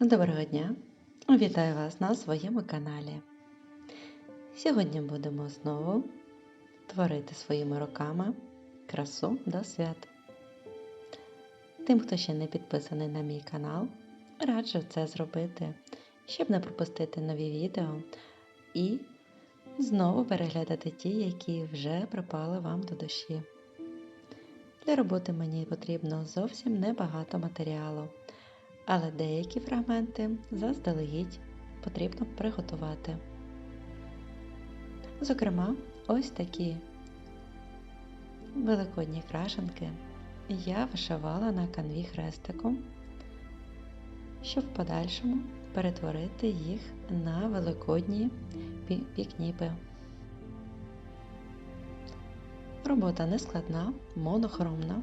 Доброго дня! Вітаю вас на своєму каналі. Сьогодні будемо знову творити своїми руками красу до свят. Тим, хто ще не підписаний на мій канал, раджу це зробити, щоб не пропустити нові відео і знову переглядати ті, які вже припали вам до душі. Для роботи мені потрібно зовсім небагато матеріалу але деякі фрагменти заздалегідь потрібно приготувати. Зокрема, ось такі великодні крашенки я вишивала на канві хрестиком, щоб в подальшому перетворити їх на великодні пікніпи. Робота не складна, монохромна.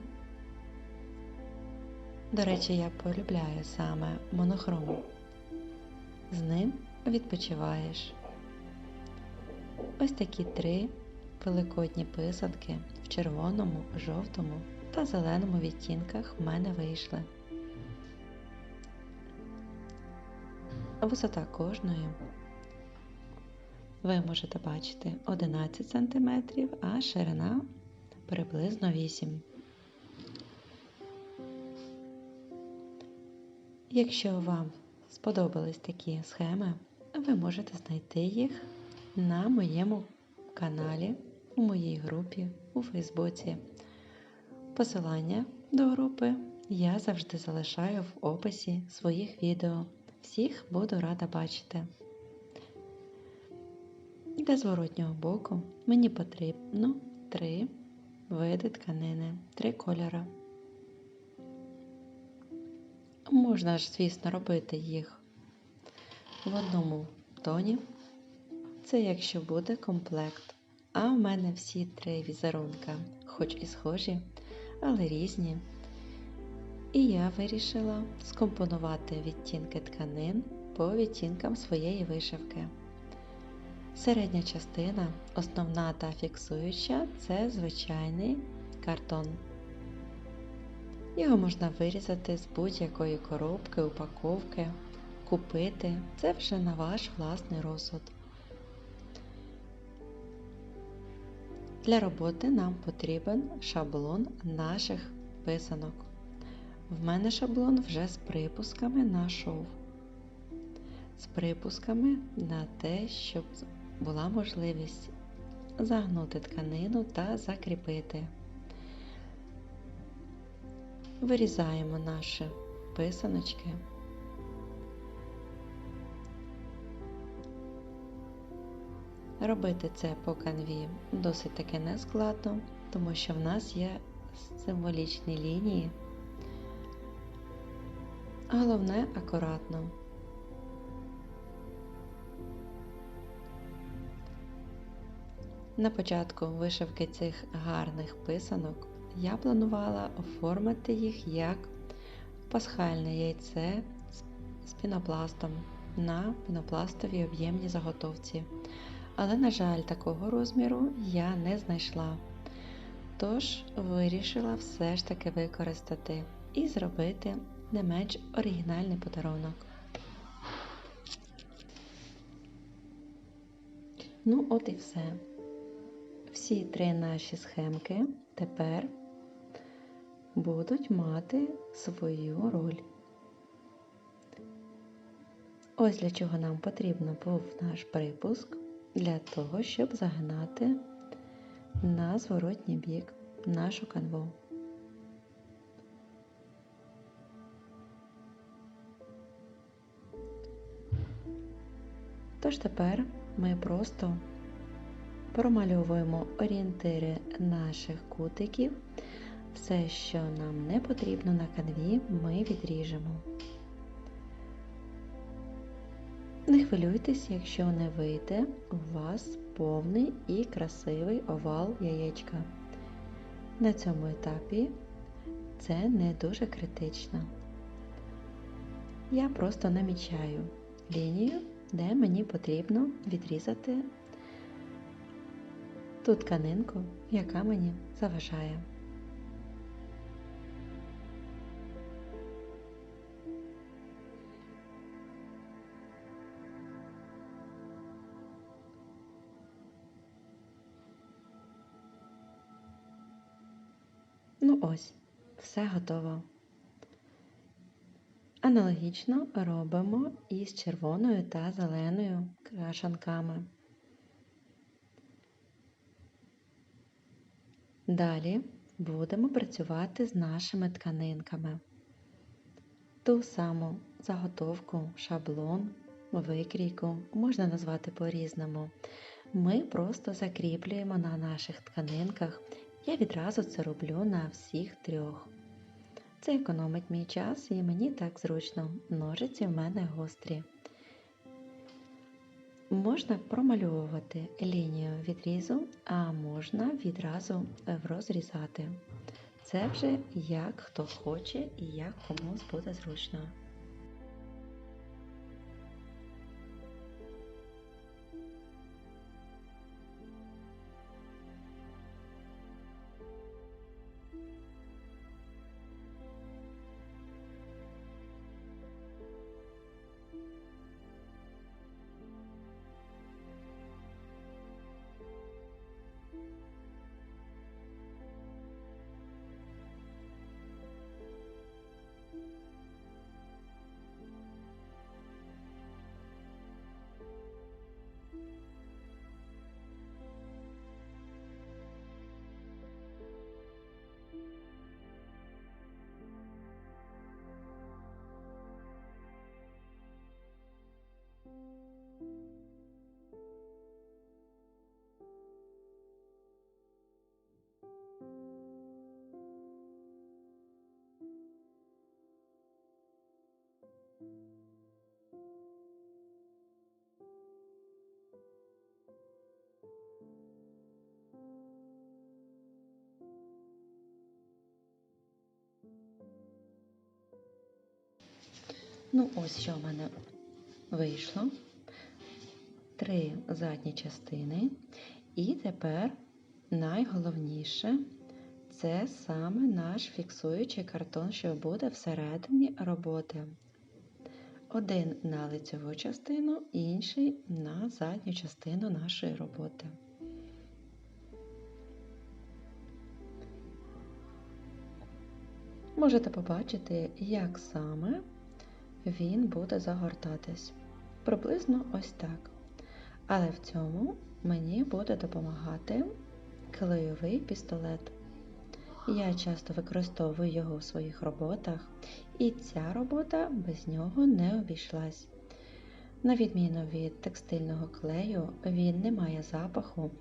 До речі, я полюбляю саме монохром. З ним відпочиваєш. Ось такі три великодні писанки в червоному, жовтому та зеленому відтінках в мене вийшли. Висота кожної ви можете бачити 11 см, а ширина приблизно 8 см. Якщо вам сподобались такі схеми, ви можете знайти їх на моєму каналі, у моїй групі у Фейсбуці. Посилання до групи я завжди залишаю в описі своїх відео. Всіх буду рада бачити. Для зворотнього боку мені потрібно три види тканини, три кольори. Можна ж, звісно, робити їх в одному тоні. Це якщо буде комплект. А в мене всі три візерунка, хоч і схожі, але різні. І я вирішила скомпонувати відтінки тканин по відтінкам своєї вишивки. Середня частина, основна та фіксуюча це звичайний картон. Його можна вирізати з будь-якої коробки, упаковки, купити. Це вже на ваш власний розсуд. Для роботи нам потрібен шаблон наших писанок. В мене шаблон вже з припусками на шов. З припусками на те, щоб була можливість загнути тканину та закріпити. Вирізаємо наші писаночки. Робити це по канві досить таки нескладно, тому що в нас є символічні лінії. Головне акуратно. На початку вишивки цих гарних писанок я планувала оформити їх як пасхальне яйце з пінопластом на пінопластовій об'ємній заготовці. Але, на жаль, такого розміру я не знайшла. Тож вирішила все ж таки використати і зробити не менш оригінальний подарунок. Ну, от і все. Всі три наші схемки тепер будуть мати свою роль. Ось для чого нам потрібно був наш припуск для того, щоб загнати на зворотній бік нашу канву. Тож тепер ми просто промальовуємо орієнтири наших кутиків все, що нам не потрібно на канві, ми відріжемо. Не хвилюйтесь, якщо не вийде у вас повний і красивий овал яєчка. На цьому етапі це не дуже критично. Я просто намічаю лінію, де мені потрібно відрізати ту тканинку, яка мені заважає. Ось, все готово. Аналогічно робимо і з червоною та зеленою крашанками. Далі будемо працювати з нашими тканинками. Ту саму заготовку, шаблон, викрійку можна назвати по-різному. Ми просто закріплюємо на наших тканинках. Я відразу це роблю на всіх трьох. Це економить мій час і мені так зручно. Ножиці в мене гострі. Можна промальовувати лінію відрізу, а можна відразу розрізати. Це вже як хто хоче і як комусь буде зручно. Ну, ось що в мене вийшло. Три задні частини. І тепер найголовніше це саме наш фіксуючий картон, що буде всередині роботи. Один на лицеву частину, інший на задню частину нашої роботи. Можете побачити, як саме він буде загортатись. Приблизно ось так. Але в цьому мені буде допомагати клейовий пістолет. Я часто використовую його в своїх роботах, і ця робота без нього не обійшлась. На відміну від текстильного клею, він не має запаху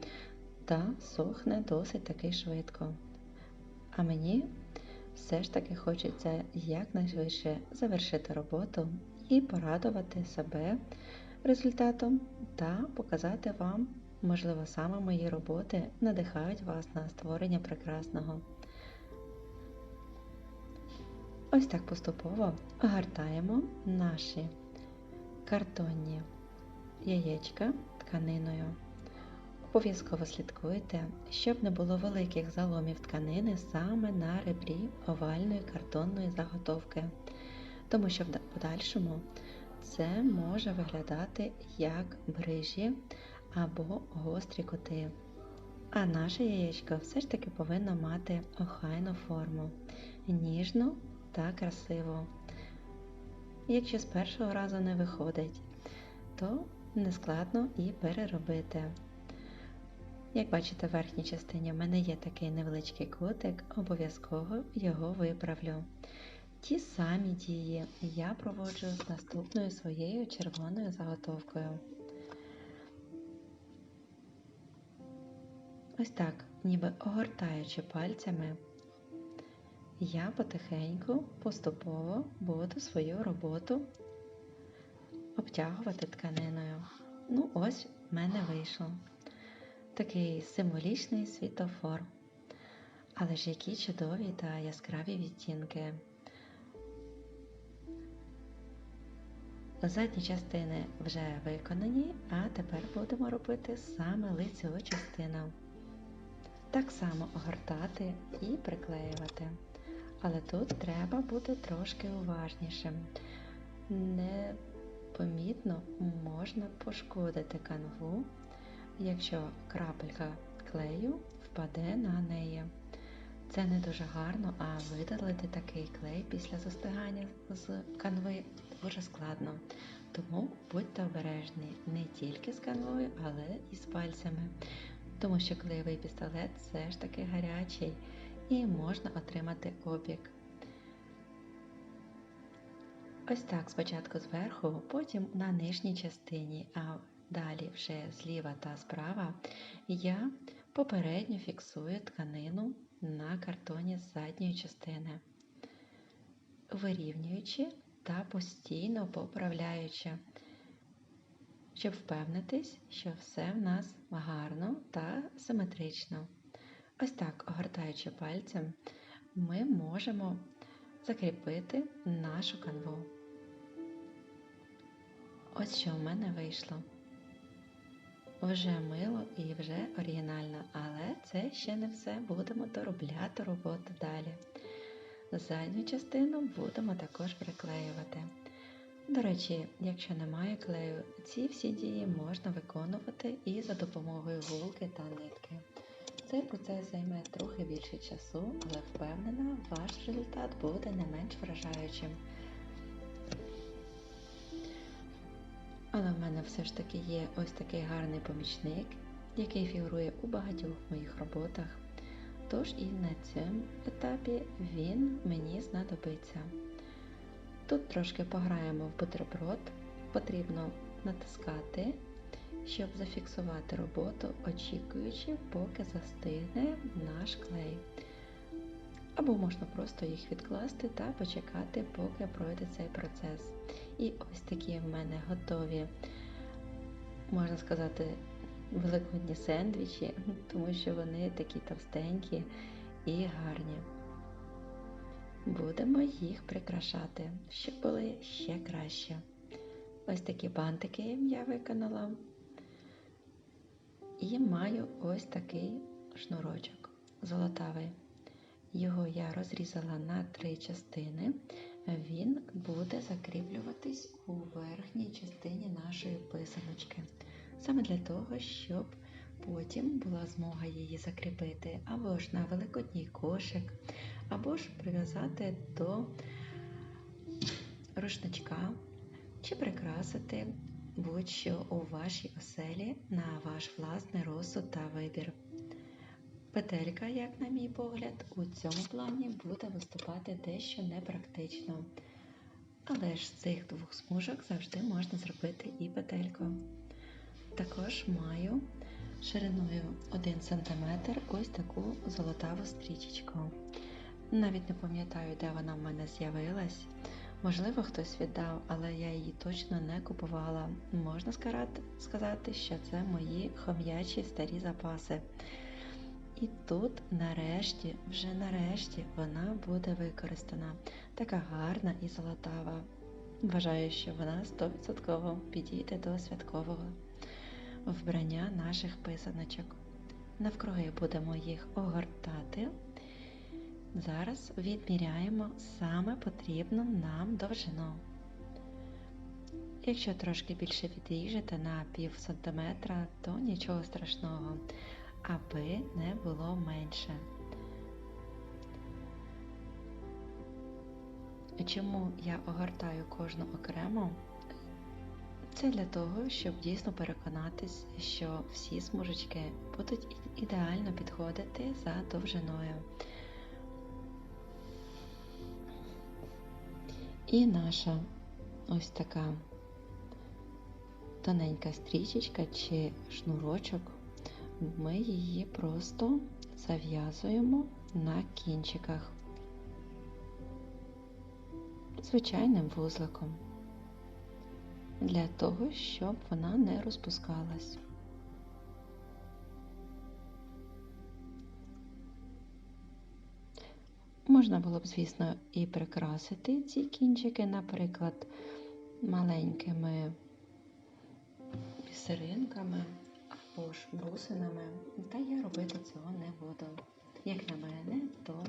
та сохне досить таки швидко. А мені все ж таки хочеться якнайшвидше завершити роботу і порадувати себе результатом та показати вам, можливо, саме мої роботи надихають вас на створення прекрасного. Ось так поступово гартаємо наші картонні яєчка тканиною. Обов'язково слідкуйте, щоб не було великих заломів тканини саме на ребрі овальної картонної заготовки, тому що в подальшому це може виглядати як брижі або гострі кути. А наше яєчко все ж таки повинно мати охайну форму, ніжну та красиву. Якщо з першого разу не виходить, то нескладно і переробити. Як бачите, в верхній частині в мене є такий невеличкий кутик, обов'язково його виправлю. Ті самі дії я проводжу з наступною своєю червоною заготовкою. Ось так, ніби огортаючи пальцями, я потихеньку, поступово буду свою роботу обтягувати тканиною. Ну, ось в мене вийшло такий символічний світофор. Але ж які чудові та яскраві відтінки. Задні частини вже виконані, а тепер будемо робити саме лицеву частину. Так само огортати і приклеювати. Але тут треба бути трошки уважнішим. Непомітно можна пошкодити канву якщо крапелька клею впаде на неї. Це не дуже гарно, а видалити такий клей після застигання з канви дуже складно. Тому будьте обережні не тільки з канвою, але і з пальцями, тому що клеєвий пістолет все ж таки гарячий і можна отримати опік. Ось так спочатку зверху, потім на нижній частині, а далі вже зліва та справа я попередньо фіксую тканину на картоні з задньої частини, вирівнюючи та постійно поправляючи, щоб впевнитись, що все в нас гарно та симетрично. Ось так, огортаючи пальцем, ми можемо закріпити нашу канву. Ось що в мене вийшло. Вже мило і вже оригінально, але це ще не все. Будемо доробляти роботу далі. Задню частину будемо також приклеювати. До речі, якщо немає клею, ці всі дії можна виконувати і за допомогою голки та нитки. Цей процес займе трохи більше часу, але впевнена, ваш результат буде не менш вражаючим. Але в мене все ж таки є ось такий гарний помічник, який фігурує у багатьох моїх роботах. Тож і на цьому етапі він мені знадобиться. Тут трошки пограємо в бутерброд, потрібно натискати, щоб зафіксувати роботу, очікуючи, поки застигне наш клей. Або можна просто їх відкласти та почекати, поки пройде цей процес. І ось такі в мене готові, можна сказати, великодні сендвічі, тому що вони такі товстенькі і гарні. Будемо їх прикрашати, щоб були ще краще. Ось такі бантики я виконала. І маю ось такий шнурочок золотавий. Його я розрізала на три частини. Він буде закріплюватись у верхній частині нашої писаночки. Саме для того, щоб потім була змога її закріпити або ж на великодній кошик, або ж прив'язати до рушничка, чи прикрасити будь-що у вашій оселі на ваш власний розсуд та вибір. Петелька, як на мій погляд, у цьому плані буде виступати дещо непрактично. Але ж з цих двох смужок завжди можна зробити і петельку. Також маю шириною 1 см ось таку золотаву стрічечку. Навіть не пам'ятаю, де вона в мене з'явилась. Можливо, хтось віддав, але я її точно не купувала. Можна сказати, що це мої хом'ячі старі запаси. І тут, нарешті, вже нарешті, вона буде використана. Така гарна і золотава. Вважаю, що вона 100% підійде до святкового вбрання наших писаночок. Навкруги будемо їх огортати. Зараз відміряємо саме потрібну нам довжину. Якщо трошки більше відріжете на пів сантиметра, то нічого страшного аби не було менше. Чому я огортаю кожну окремо? Це для того, щоб дійсно переконатись, що всі смужечки будуть ідеально підходити за довжиною. І наша ось така тоненька стрічечка чи шнурочок ми її просто зав'язуємо на кінчиках звичайним вузликом для того, щоб вона не розпускалась. Можна було б, звісно, і прикрасити ці кінчики, наприклад, маленькими бісеринками або ж бусинами, та я робити цього не буду. Як на мене, то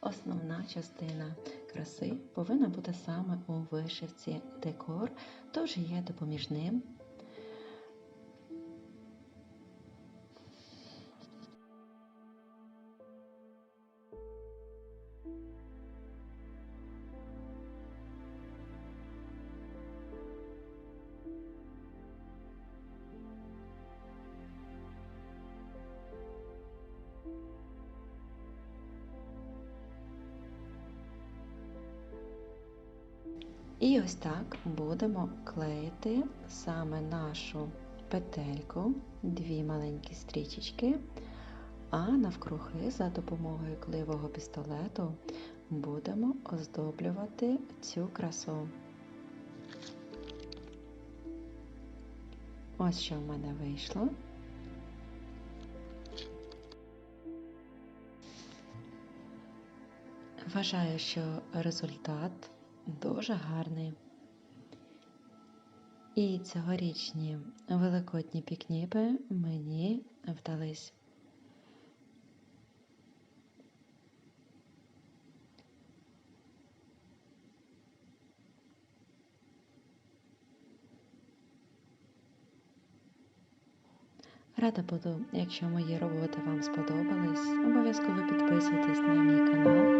основна частина краси повинна бути саме у вишивці декор, тож є допоміжним. І ось так будемо клеїти саме нашу петельку, дві маленькі стрічечки, а навкруги за допомогою клеєвого пістолету будемо оздоблювати цю красу. Ось що в мене вийшло. Вважаю, що результат дуже гарний. І цьогорічні великодні пікніпи мені вдались. Рада буду, якщо мої роботи вам сподобались, обов'язково підписуйтесь на мій канал.